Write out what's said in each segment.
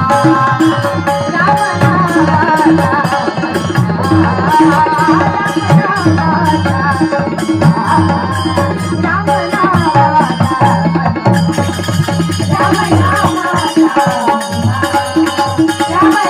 Come on.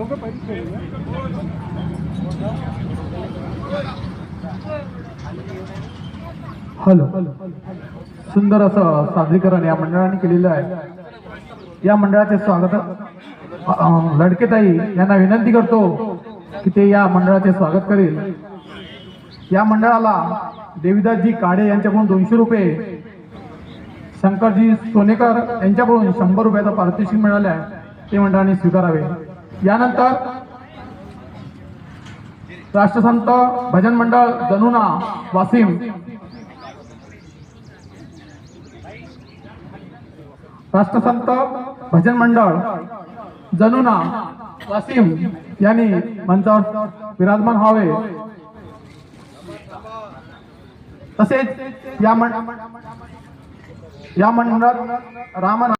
Jai hello. सुंदर असं सादरीकरण या मंडळाने केलेलं आहे. या मंडळाचे स्वागत लडकेताई यांना विनंती करतो की ते या मंडळाचे स्वागत करेल. या मंडळाला देविदासजी काडे यांच्याकडून दोनशे रुपये शंकरजी सोनेकर यांच्याकडून शंभर रुपयाचा पारितोषिक मिळाले आहे. ते मंडळाने स्वीकारावे. यानंतर राष्ट्रसंत भजन मंडळ जनुना वासिम. राष्ट्रसंत भजन मंडळ जनुना वासिम यांनी मंचावर विराजमान व्हावे. तसेच या या मंडळात रामन